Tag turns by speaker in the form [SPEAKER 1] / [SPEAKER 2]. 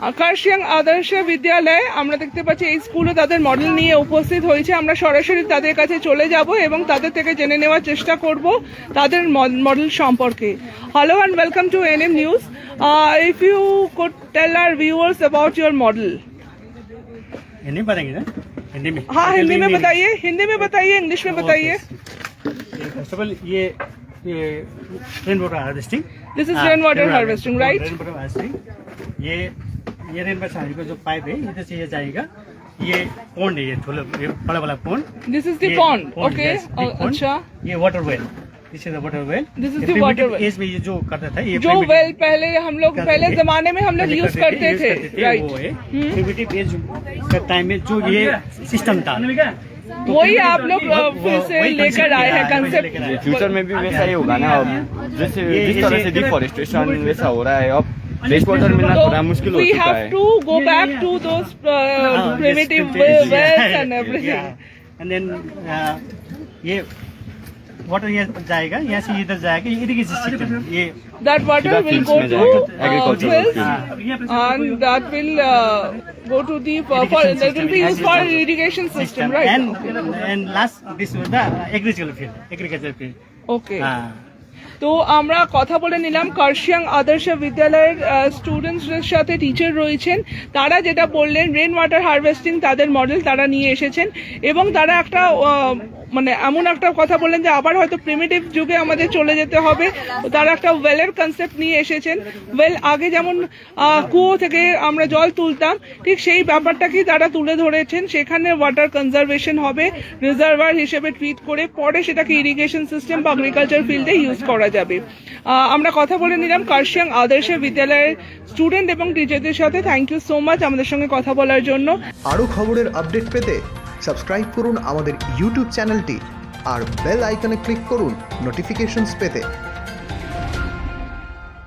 [SPEAKER 1] আকাশিয়াং আদর্শ বিদ্যালয়ে আমরা দেখতে পাচ্ছি এই স্কুলে তাদের মডেল নিয়ে উপস্থিত হয়েছে। আমরা সরাসরি তাদের কাছে চলে যাব এবং তাদের থেকে জেনে নেওয়ার চেষ্টা করব তাদের মডেল সম্পর্কে। Hello and welcome to N M news if you could tell our viewers about your model হ্যাঁ হিন্দি হিন্দি মে বাইয়ে
[SPEAKER 2] ইংলিশ মে বাইয়ে ये rain water harvesting
[SPEAKER 1] this is
[SPEAKER 2] rain water harvesting right ये ये रेन वाटर हार्वेस्टिंग का जो पाइप है इधर से ये जाएगा। ये पॉन्ड है ये थोड़ा ये बड़ा वाला pond
[SPEAKER 1] this is the pond okay अच्छा।
[SPEAKER 2] ये water well this is the water well
[SPEAKER 1] This is the water well.
[SPEAKER 2] Age में ये जो करता था ये
[SPEAKER 1] जो वेल पहले हम लोग पहले जमाने में हम लोग यूज़ करते थे हम्म।
[SPEAKER 2] वो है प्रिमिटिव एज का टाइम में जो ये सिस्टम था। तो
[SPEAKER 1] वही आप लोग फिर से लेकर आए हैं कंसेप्ट
[SPEAKER 3] फ्यूचर में भी वैसा ही होगा ना अब जैसे जिस तरह से डिफॉरेस्टेशन वैसा हो रहा है अब फ्रेश वाटर मिलना थोड़ा मुश्किल हो चुका है
[SPEAKER 1] to
[SPEAKER 2] go back
[SPEAKER 1] to
[SPEAKER 2] those
[SPEAKER 1] primitive wells
[SPEAKER 2] and everything and then ये वाटर यहाँ जाएगा यहाँ से इधर जाएगा इरिगेशन ये
[SPEAKER 1] that
[SPEAKER 3] water
[SPEAKER 1] will
[SPEAKER 3] go
[SPEAKER 1] to and that will go to the for, for that will be used for irrigation system, right?
[SPEAKER 2] And and last this was the agricultural field, agricultural field.
[SPEAKER 1] Okay.
[SPEAKER 2] Uh,
[SPEAKER 1] তো আমরা কথা বলে নিলাম কার্শিয়াং আদর্শ বিদ্যালয়ের স্টুডেন্টসদের সাথে teacher রয়েছেন। তারা যেটা বললেন রেন ওয়াটার হারভেস্টিং তাদের মডেল তারা নিয়ে এসেছেন। এবং তারা একটা মানে এমন একটা কথা বললেন যে আবার হয়তো প্রিমিটিভ যুগে আমাদের চলে যেতে হবে। তারা একটা ওয়েলের কনসেপ্ট নিয়ে এসেছেন। ওয়েল আগে যেমন কুয়ো থেকে আমরা জল তুলতাম, ঠিক সেই ব্যাপারটাকেই তারা তুলে ধরেছেন। সেখানে ওয়াটার কনজারভেশন হবে রিজার্ভার হিসেবে ট্রিট করে, পরে সেটাকে ইরিগেশন সিস্টেম বা এগ্রিকালচার ফিল্ডে ইউজ করা যাবে। আহ, আমরা কথা বলে নিলাম কার্শিয়াং আদর্শ বিদ্যালয়ের স্টুডেন্ট এবং টিচারদের সাথে। থ্যাংক ইউ সো মাচ আমাদের সঙ্গে কথা বলার জন্য।
[SPEAKER 4] আরও খবরের আপডেট পেতে সাবস্ক্রাইব করুন আমাদের ইউটিউব চ্যানেলটি আর বেল আইকনে ক্লিক করুন নোটিফিকেশনস পেতে।